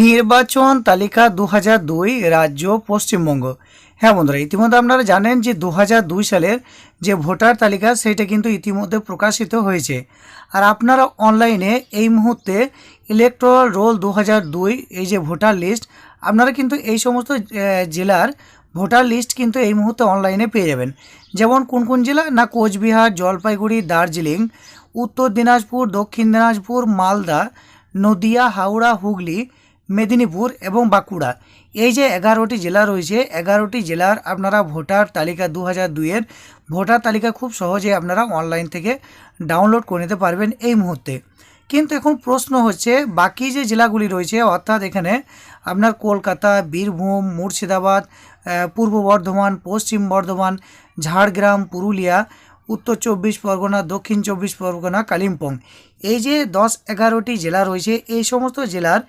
নির্বাচন তালিকা দু দুই রাজ্য পশ্চিমবঙ্গ। হ্যাঁ বন্ধুরা, ইতিমধ্যে আপনারা জানেন যে দু দুই সালের যে ভোটার তালিকা, সেটা কিন্তু ইতিমধ্যে প্রকাশিত হয়েছে। আর আপনারা অনলাইনে এই মুহূর্তে ইলেকট্রাল রোল দু দুই, এই যে ভোটার লিস্ট আপনারা কিন্তু এই সমস্ত জেলার ভোটার লিস্ট কিন্তু এই মুহূর্তে অনলাইনে পেয়ে যাবেন। যেমন কোন কোন জেলা? না, কোচবিহার, জলপাইগুড়ি, দার্জিলিং, উত্তর দিনাজপুর, দক্ষিণ দিনাজপুর, মালদা, নদিয়া, হাওড়া, হুগলি মেদিনীপুর এবং বাঁকুড়া। এই যে এগারোটি জেলা রয়েছে, এগারোটি জেলার আপনারা ভোটার তালিকা দু হাজার দুইয়ের ভোটার তালিকা খুব সহজে আপনারা অনলাইন থেকে ডাউনলোড করে নিতে পারবেন এই মুহূর্তে। কিন্তু এখন প্রশ্ন হচ্ছে, বাকি যে জেলাগুলি রয়েছে, অর্থাৎ এখানে আপনার কলকাতা, বীরভূম, মুর্শিদাবাদ পূর্ব বর্ধমান, পশ্চিম বর্ধমান, ঝাড়গ্রাম, পুরুলিয়া, উত্তর চব্বিশ পরগনা, দক্ষিণ চব্বিশ পরগনা, কালিম্পং। এই যে দশ এগারোটি জেলা রয়েছে, এই সমস্ত জেলার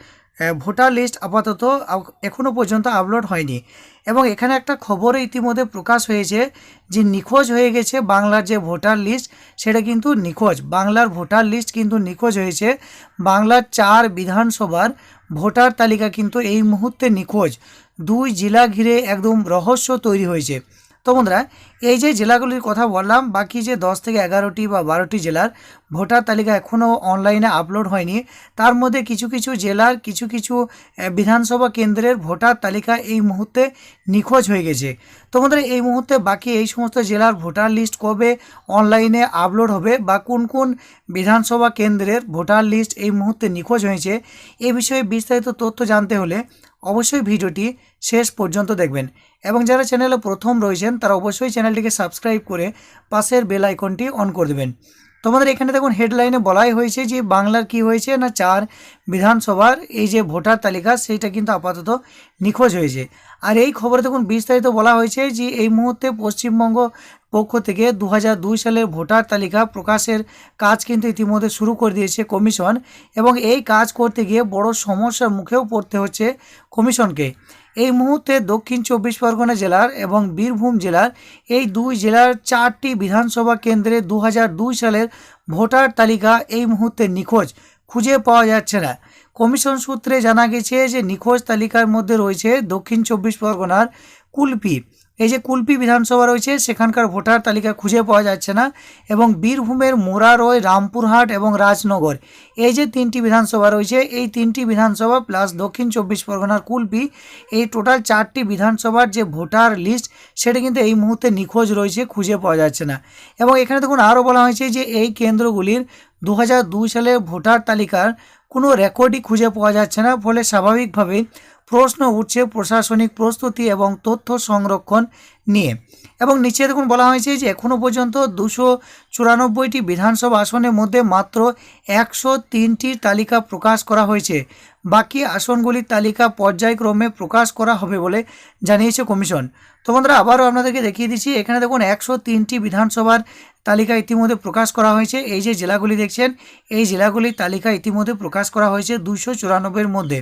ভোটার লিস্ট আপাতত আপ- এখনও পর্যন্ত আপলোড হয়নি। এবং এখানে একটা খবর ইতিমধ্যে প্রকাশ হয়েছে যে নিখোঁজ হয়ে গেছে বাংলার যে ভোটার লিস্ট, সেটা কিন্তু নিখোঁজ। বাংলার ভোটার লিস্ট কিন্তু নিখোঁজ হয়েছে। বাংলার চার বিধানসভার ভোটার তালিকা কিন্তু এই মুহূর্তে নিখোঁজ। দুই জেলা ঘিরে একদম রহস্য তৈরি হয়েছে। তো বন্ধুরা, এই যে জেলাগুলির কথা বললাম, বাকি যে দশ থেকে এগারোটি বা বারোটি জেলার ভোটার তালিকা এখনও অনলাইনে আপলোড হয়নি, তার মধ্যে কিছু কিছু জেলার কিছু কিছু বিধানসভা কেন্দ্রের ভোটার তালিকা এই মুহূর্তে নিখোঁজ হয়ে গেছে। তো বন্ধুরা, এই মুহূর্তে বাকি এই সমস্ত জেলার ভোটার লিস্ট কবে অনলাইনে আপলোড হবে বা কোন কোন বিধানসভা কেন্দ্রের ভোটার লিস্ট এই মুহূর্তে নিখোঁজ হয়েছে, এ বিষয়ে বিস্তারিত তথ্য জানতে হলে অবশ্যই ভিডিওটি শেষ পর্যন্ত দেখবেন। এবং যারা চ্যানেলে প্রথম রয়েছেন, তারা অবশ্যই চ্যানেলটিকে সাবস্ক্রাইব করে পাশের বেল আইকনটি অন করে দেবেন। তোমাদের এখানে দেখুন, হেডলাইনে বলাই হয়েছে যে বাংলার কি হয়েছে না চার বিধানসভার এই যে ভোটার তালিকা, সেইটা কিন্তু আপাতত নিখোঁজ হয়েছে। আর এই খবরে দেখুন, বিস্তারিত বলা হয়েছে যে এই মুহূর্তে পশ্চিমবঙ্গ পক্ষ থেকে দু সালের ভোটার তালিকা প্রকাশের কাজ কিন্তু ইতিমধ্যে শুরু করে দিয়েছে কমিশন এবং এই কাজ করতে গিয়ে বড় সমস্যার মুখেও পড়তে হচ্ছে কমিশনকে। এই মুহূর্তে দক্ষিণ চব্বিশ পরগনা জেলার এবং বীরভূম জেলার এই দুই জেলার চারটি বিধানসভা কেন্দ্রে দু সালের ভোটার তালিকা এই মুহূর্তে নিখোঁজ, খুঁজে পাওয়া যাচ্ছে না। কমিশন সূত্রে জানা গেছে যে নিখোঁজ তালিকার মধ্যে রয়েছে দক্ষিণ চব্বিশ পরগনার কুলপি। এই যে কুলপি বিধানসভা রয়েছে, সেখানকার ভোটার তালিকা খুঁজে পাওয়া যাচ্ছে না এবং বীরভূমের মোরারয়, রামপুরহাট এবং রাজনগর। এই যে তিনটি বিধানসভা রয়েছে, এই তিনটি বিধানসভা প্লাস দক্ষিণ চব্বিশ পরগনার কুলপি, এই টোটাল চারটি বিধানসভার যে ভোটার লিস্ট সেটা কিন্তু এই মুহূর্তে নিখোঁজ রয়েছে, খুঁজে পাওয়া যাচ্ছে না। এবং এখানে দেখুন, আরও বলা হয়েছে যে এই কেন্দ্রগুলির দু সালের ভোটার তালিকার কোনো রেকর্ডই খুঁজে পাওয়া যাচ্ছে না, ফলে স্বাভাবিকভাবেই প্রশ্ন উঠছে প্রশাসনিক প্রস্তুতি এবং তথ্য সংরক্ষণ নিয়ে। এবং নিচে দেখুন বলা হয়েছে যে এখনও পর্যন্ত দুশো চুরানব্বইটি বিধানসভা আসনের মধ্যে মাত্র একশো তিনটির তালিকা প্রকাশ করা হয়েছে। বাকি আসনগুলির তালিকা পর্যায়ক্রমে প্রকাশ করা হবে বলে জানিয়েছে কমিশন। তো বন্ধুরা, আবারও আপনাদেরকে দেখিয়ে দিচ্ছি, এখানে দেখুন একশো তিনটি বিধানসভার তালিকা ইতিমধ্যে প্রকাশ করা হয়েছে। এই যে জেলাগুলি দেখছেন, এই জেলাগুলির তালিকা ইতিমধ্যে প্রকাশ করা হয়েছে দুশো চুরানব্বইয়ের মধ্যে।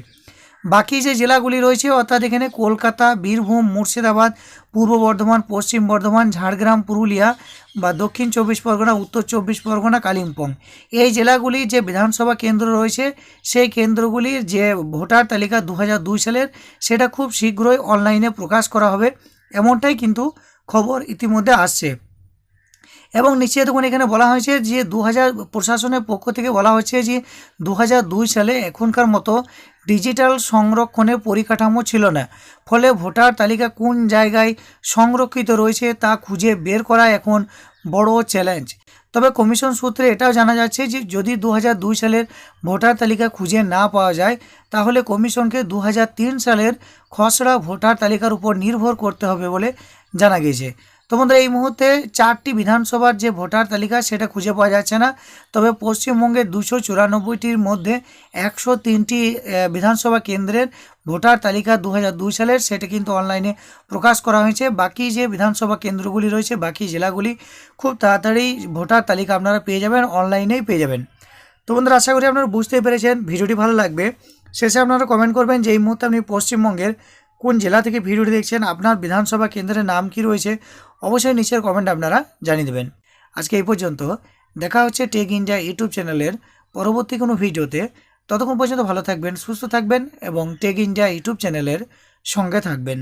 বাকি যে জেলাগুলি রয়েছে, অর্থাৎ এখানে কলকাতা, বীরভূম, মুর্শিদাবাদ, পূর্ব বর্ধমান, পশ্চিম বর্ধমান, ঝাড়গ্রাম, পুরুলিয়া বা দক্ষিণ চব্বিশ পরগনা, উত্তর চব্বিশ পরগনা, কালিম্পং। এই জেলাগুলির যে বিধানসভা কেন্দ্র রয়েছে, সেই কেন্দ্রগুলির যে ভোটার তালিকা দু সালের, সেটা খুব শীঘ্রই অনলাইনে প্রকাশ করা হবে। এমনটাই কিন্তু খবর ইতিমধ্যে আসছে। এবং নিচে দেখুন এখানে বলা হয়েছে যে দু হাজার প্রশাসনের পক্ষ থেকে বলা হয়েছে যে দু সালে এখনকার মতো ডিজিটাল সংরক্ষণের পরিকাঠামো ছিল না। ফলে ভোটার তালিকা কোন জায়গায় সংরক্ষিত রয়েছে তা খুঁজে বের করা এখন বড় চ্যালেঞ্জ। তবে কমিশন সূত্রে এটাও জানা যাচ্ছে যে যদি দু সালের ভোটার তালিকা খুঁজে না পাওয়া যায়, তাহলে কমিশনকে দু হাজার তিন সালের খসড়া ভোটার তালিকার উপর নির্ভর করতে হবে বলে জানা গিয়েছে তো বন্ধুরা, এই মুহূর্তে চারটি বিধানসভার যে ভোটার তালিকা সেটা খুঁজে পাওয়া যাচ্ছে না। তবে পশ্চিমবঙ্গের দুশো চুরানব্বইটির মধ্যে একশো তিনটি বিধানসভা কেন্দ্রের ভোটার তালিকা দু সালের, সেটা কিন্তু অনলাইনে প্রকাশ করা হয়েছে। বাকি যে বিধানসভা কেন্দ্রগুলি রয়েছে, বাকি জেলাগুলি খুব তাড়াতাড়ি ভোটার তালিকা আপনারা পেয়ে যাবেন, অনলাইনেই পেয়ে যাবেন। তো বন্ধুরা, আশা করি আপনারা বুঝতে পেরেছেন, ভিডিওটি ভালো লাগবে। শেষে আপনারা কমেন্ট করবেন যে এই মুহূর্তে আপনি পশ্চিমবঙ্গের কোন জেলা থেকে ভিডিওটি দেখছেন, আপনার বিধানসভা কেন্দ্রের নাম কি রয়েছে, অবশ্যই নিচের কমেন্ট আপনারা জানিয়ে দেবেন। আজকে এই পর্যন্ত, দেখা হচ্ছে টেক ইন্ডিয়া ইউটিউব চ্যানেলের পরবর্তী কোনো ভিডিওতে। ততক্ষণ পর্যন্ত ভালো থাকবেন, সুস্থ থাকবেন এবং টেক ইন্ডিয়া ইউটিউব চ্যানেলের সঙ্গে থাকবেন।